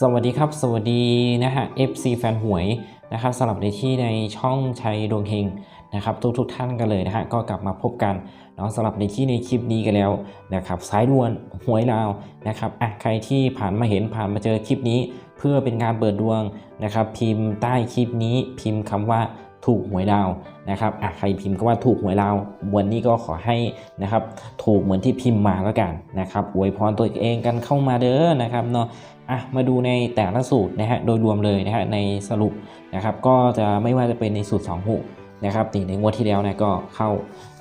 สวัสดีครับ สวัสดีนะฮะ FC แฟนหวยนะครับสำหรับในที่ในช่องชัยดวงเฮงนะครับทุกทุกท่านกันเลยนะฮะก็กลับมาพบกันเนาะสำหรับในที่ในคลิปนี้กันแล้วนะครับสายด่วนหวยลาวนะครับอะใครที่ผ่านมาเห็นผ่านมาเจอคลิปนี้ เพื่อเป็นการเปิดดวงนะครับพิมพ์ใต้คลิปนี้พิมพ์คำว่า ถูกหวยลาวนะครับอะใครพิมพ์คำว่าถูกหวยลาววันนี้ก็ขอให้นะครับ ถูกเหมือนที่พิมพ์มาแล้วกันนะครับอวยพรตัวเองกันเข้ามาเด้อนะครับเนาะอะมาดูในแต่ละสูตรนะฮะโดยรวมเลยนะฮะในสรุปนะครับ ก็จะไม่ว่าจะเป็นในสูตร2 6นะครับตีในงวดที่แล้วนะก็เข้า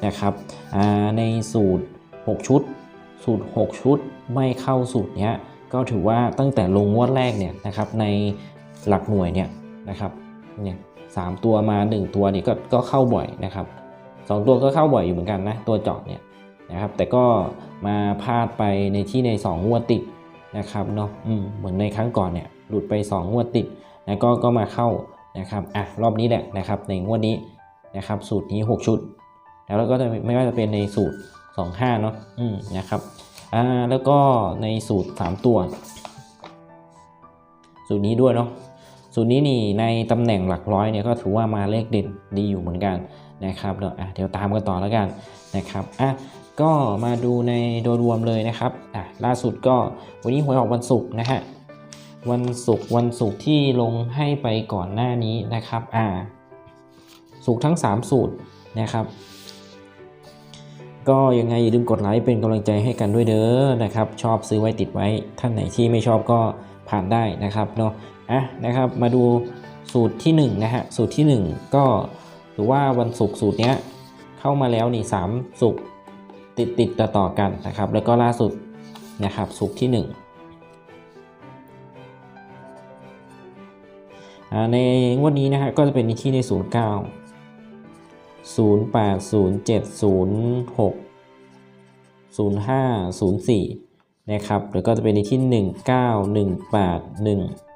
นะครับอ่าในสูตร 6 ชุด สูตร 6 ชุดไม่เข้าสูตรเนี้ยก็ถือว่าตั้งแต่ลงงวดแรกเนี่ยนะครับในหลักหน่วยเนี่ยนะครับเนี่ย สามตัวมา 1 ตัวนี่ก็ก็เข้าบ่อยนะครับสองตัวก็เข้าบ่อยอยู่เหมือนกันนะตัวเจาะเนี่ยนะครับแต่ก็มาพลาดไปในที่ใน2งวดติดนะครับเนาะเหมือนในครั้งก่อนเนี่ยหลุดไป 2 งวดติดนะก็ก็มาเข้านะครับอะรอบนี้แหละนะครับในงวดนี้นะครับสูตรนี้ 6 ชุด แล้วก็จะไม่ว่าจะเป็นในสูตร 25เนาะอืมนะครับอ่าแล้วก็ในสูตร 3 ตัว สูตรนี้ด้วยเนาะ สูตรนี้นี่ในตำแหน่งหลักร้อยเนี่ยก็ถือว่ามาเลขเด่นดีอยู่เหมือนกันนะครับเดี๋ยวอะเดี๋ยวตามกันต่อแล้วกันนะครับอะก็มาดูในโดยรวมเลยนะครับอะล่าสุดก็วันนี้หวยออกวันศุกร์นะฮะวันศุกร์วันศุกร์ที่ลงให้ไปก่อนหน้านี้นะครับอ่าสุกร์ทั้ง 3 สูตรนะครับ ก็ยังไงอย่าลืมกดไลค์เป็นกำลังใจให้กันด้วยเด้อนะครับ ชอบซื้อไว้ติดไว้ท่านไหนที่ไม่ชอบก็ผ่านได้นะครับเนาะ อะนะครับมาดูสูตรที่1นะฮะสูตรที่ 1 ก็ถือว่าวันศุกร์สูตรเนี้ยเข้ามาแล้วนี่3ศุกร์ติดติดต่อต่อกันนะครับ แล้วก็ล่าสุดนะครับสุกร์ที่1อ่าในงวดนี้นะฮะก็จะเป็นที่ใน 09 08 07 06 05 04นะครับแล้วก็จะเป็นในที่ 19 18 1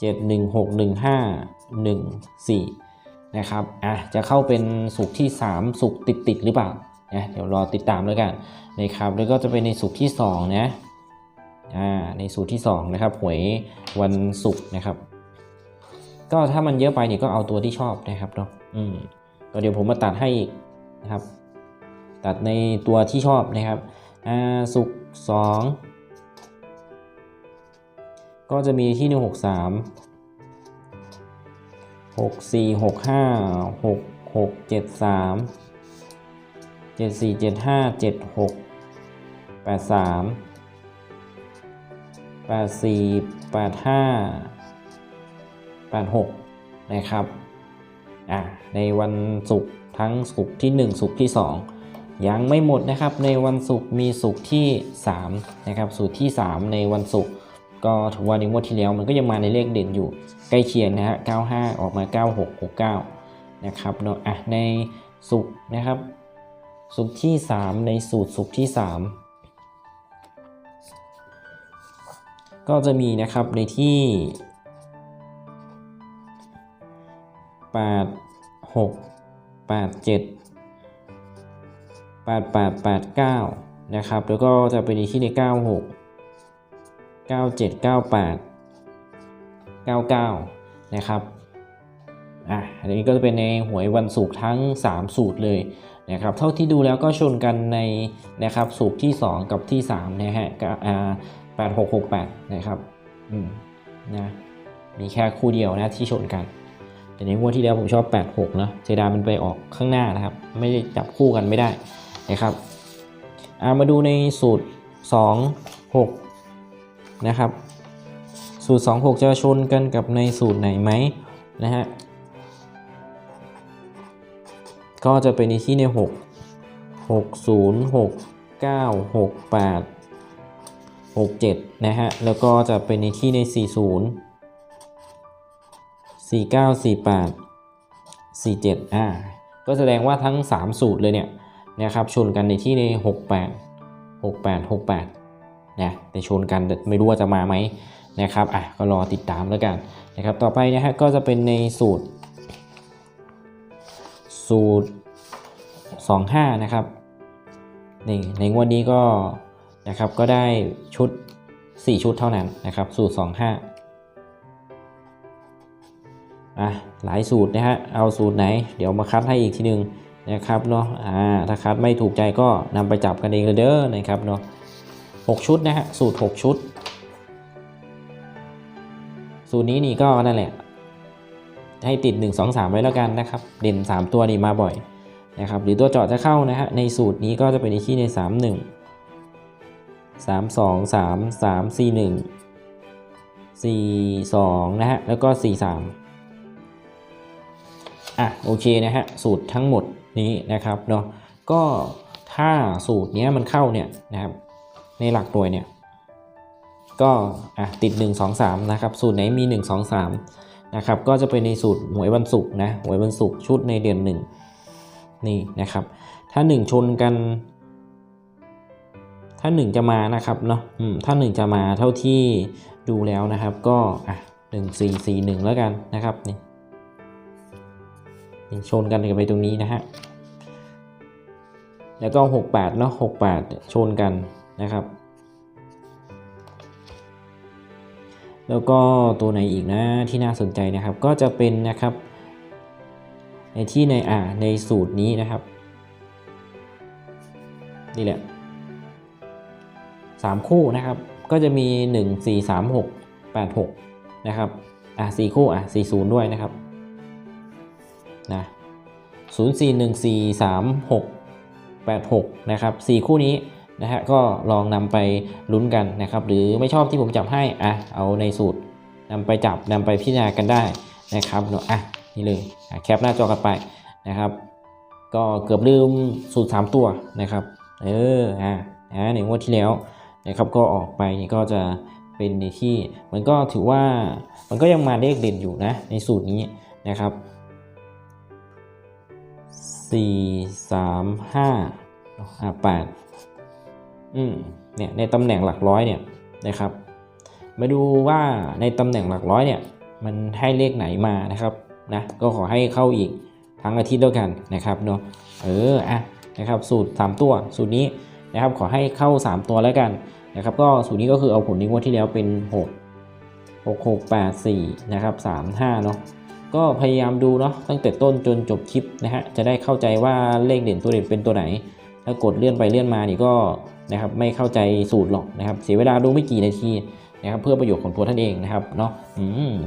5 1 4 นะครับอะจะเข้าเป็นสุกที่ 3 สุกติดติดหรือเปล่านะเดี๋ยวรอติดตามแล้วกันนะครับแล้วก็จะเป็นในสูตรที่2นะอ่าในสูตรที่ 2 นะครับหวยวันศุกร์นะครับ ก็ถ้ามันเยอะไปเนี่ยก็เอาตัวที่ชอบนะครับเนาะอืมก็เดี๋ยวผมมาตัดให้อีกนะครับ ตัดในตัวที่ชอบนะครับอ่าศุกร์สอง ก็จะมีที่หนึ่งหกสามหกสี่หกห้าหกหกเจ็ดสามเจ็ดสี่เจ็ดห้าเจ็ดหกแปดสามแปดสี่แปดห้าแปดหกนะครับอะในวันศุกร์ทั้งศุกร์ที่ 1 ศุกร์ที่ 2 ยังไม่หมดนะครับ ในวันศุกร์มีศุกร์ที่3นะครับสูตรที่ 3 ในวันศุกร์ ก็ถือว่าในงวดที่แล้วมันก็ยังมาในเลขเด่นอยู่ใกล้เคียงนะฮะ 95 ออกมา 9669 นะครับเนาะอะในศุกนะครับ สุกที่ 3 ในสูตรสุกที่ 3 ก็จะมีนะครับในที่ 8 6 8 7 8 8 8 9 นะครับ แล้วก็จะเป็นในที่ใน 96 97 98 99 นะครับอะอันนี้ก็จะเป็นในหวยวันศุกร์ทั้ง 3 สูตรเลยนะครับเท่าที่ดูแล้วก็ชนกันในนะครับสูตรที่ 2 กับที่3นะฮะกับอ่า8668 นะครับอืมนะมีแค่คู่เดียวนะที่ชนกัน แต่ในงวดที่แล้วผมชอบ 86นะเจดามันไปออกข้างหน้านะครับ ไม่ได้จับคู่กันไม่ได้นะครับอ่ามาดูในสูตร 2 6 นะครับ สูตร 2 6 จะชนกันกับในสูตรไหนไหมนะฮะก็จะเป็นในที่ใน 6 6 0 6 9 6 8 6 7 นะฮะ แล้วก็จะเป็นในที่ใน 40 49 48 47 อ่า ก็แสดงว่าทั้ง 3 สูตรเลยเนี่ยนะครับชนกันในที่ใน 68 68 68 นะแต่ชนกันไม่รู้ว่าจะมาไหมนะครับอะก็รอติดตามแล้วกันนะครับต่อไปนะฮะก็จะเป็นในสูตร สูตร 25 นะครับนี่ในงวดนี้ก็นะครับก็ได้ชุด 4 ชุดเท่านั้นนะครับ สูตร 25อะหลายสูตรนะฮะเอาสูตรไหน เดี๋ยวมาคัดให้อีกทีหนึงนะครับเนาะอ่าถ้าคัดไม่ถูกใจก็นำไปจับกันเองเลยเด้อนะครับเนาะ 6 ชุดนะฮะสูตร 6 ชุด สูตรนี้นี่ก็นั่นแหละ ให้ติด 1 2 3 ไว้แล้วกันนะครับ เด่น 3 ตัวนี่มาบ่อยนะครับ หรือตัวเจาะจะเข้านะฮะในสูตรนี้ก็จะเป็นในที่ใน 3 1 3 2 3 3 4 1 4 2 นะฮะแล้วก็ 4 3 อะโอเคนะฮะสูตรทั้งหมดนี้นะครับเนาะก็ถ้าสูตรนี้มันเข้าเนี่ยนะครับ ในหลักหน่วยเนี่ย ก็อะติด 1 2 3 นะครับ สูตรไหนมี 1 2 3 นะครับ ก็จะเป็นในสูตรหวยวันศุกร์นะหวยวันศุกร์ชุดในเดือนหนึ่งนี่นะครับ ถ้า 1 ชนกัน ถ้า 1 จะมานะครับเนาะถ้า 1 จะมาเท่าที่ดูแล้วนะครับ ก็อะ1 4 4 1แล้วกันนะครับนี่นี่ชนกันกันไปตรงนี้นะฮะ แล้วก็68เนาะ68ชนกัน นะครับ แล้วก็ตัวไหนอีกนะที่น่าสนใจนะครับก็จะเป็นนะครับ ในที่ในอ่าในสูตรนี้นะครับ นี่แหละสามคู่นะครับ ก็จะมี 1 4 3 6 8 6 นะครับ อะสี่คู่อะสี่ศูนย์ด้วยนะครับ นะศูนย์สี่หนึ่งสี่สามหกแปดหกนะครับสี่คู่นี้ นะฮะก็ลองนำไปลุ้นกันนะครับ หรือไม่ชอบที่ผมจับให้อะเอาในสูตรนำไปจับนำไปพิจารณากันได้นะครับเนาะอะนี่เลยแคปหน้าจอกันไปนะครับ ก็เกือบลืมสูตร 3 ตัวนะครับ เอออะนะในงวดที่แล้วนะครับก็ออกไปนี่ก็จะเป็นในที่มันก็ถือว่ามันก็ยังมาเลขเด่นอยู่นะในสูตรนี้นะครับ 4 3 5อะ8 อืมเนี่ยในตำแหน่งหลักร้อยเนี่ยนะครับ มาดูว่าในตำแหน่งหลักร้อยเนี่ยมันให้เลขไหนมานะครับนะก็ขอให้เข้าอีกทั้งอาทิตย์แล้วยกันนะครับเนาะเอออะนะครับสูตร 3 ตัวสูตรนี้นะครับขอให้เข้า 3 ตัวแล้วกันนะครับก็สูตรนี้ก็คือเอาผลในงวดที่แล้วเป็น 6 6 6 8 4นะครับ3 5เนาะก็พยายามดูเนาะตั้งแต่ต้นจนจบคลิปนะฮะจะได้เข้าใจว่าเลขเด่นตัวเด่นเป็นตัวไหน ถ้ากดเลื่อนไปเลื่อนมานี่ก็ นะครับไม่เข้าใจสูตรหรอกนะครับเสียเวลาดูไม่กี่นาทีนะครับเพื่อประโยชน์ของตัวท่านเองนะครับเนาะ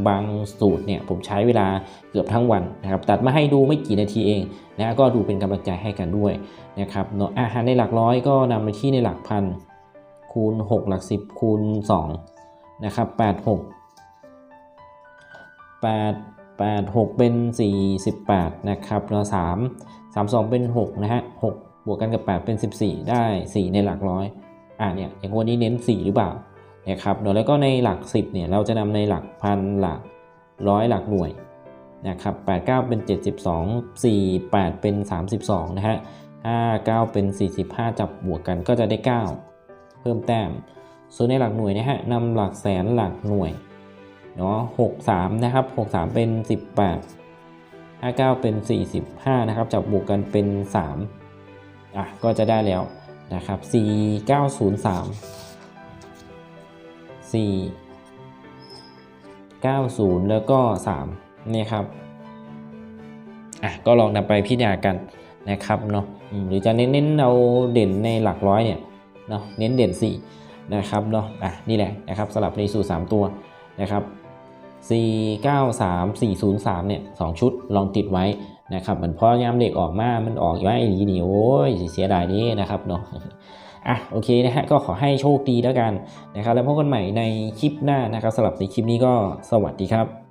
บางสูตรเนี่ยผมใช้เวลาเกือบทั้งวันนะครับตัดมาให้ดูไม่กี่นาทีเองนะก็ดูเป็นกำลังใจให้กันด้วยนะครับเนาะอาหารในหลักร้อยก็นำไปที่ในหลักพันคูณ 6 หลัก 10 คูณ2นะครับ86 8 8 6 เป็น 48 นะครับเนาะ3 3 2 เป็น 6 นะฮะ 6 บวกกันกับ 8 เป็น 14 ได้ 4 ในหลักร้อยอ่าเนี่ยอย่างวันนี้เน้น 4 หรือเปล่านะครับเนาะแล้วก็ในหลัก 10เนี่ยเราจะนำในหลักพันหลักร้อยหลักหน่วยนะครับ8 9 เป็น 72 4 8 เป็น 32 นะฮะ5 9 เป็น 45 จับบวกกันก็จะได้ 9 เพิ่มแต้ม ส่วนในหลักหน่วยนะฮะนำหลักแสนหลักหน่วยเนาะ63 นะครับ 63 เป็น 18 59 เป็น 45 นะครับ จับบวกกันเป็น 3 อะก็จะได้แล้วนะครับ 4903 4 90 แล้วก็ 3 นี่ครับ อะ ก็ลองนำไปพิจารณากันนะครับเนาะหรือจะเน้นๆเอาเด่นในหลักร้อยเนี่ยเนาะเน้นเด่น 4 นะครับเนาะอะนี่แหละนะครับสลับในสูตร 3 ตัวนะครับ 4 9 3 4 0 3เนี่ย2ชุดลองติดไว้ นะครับเหมือนพอยามเด็กออกมา มันออกอยู่าไอ้นี่นี่โอ้ยเสียดายนี้นะครับเนาะอะโอเคนะฮะก็ขอให้โชคดีแล้วกันนะครับแล้วพบกันใหม่ในคลิปหน้านะครับสำหรับในคลิปนี้ก็สวัสดีครับ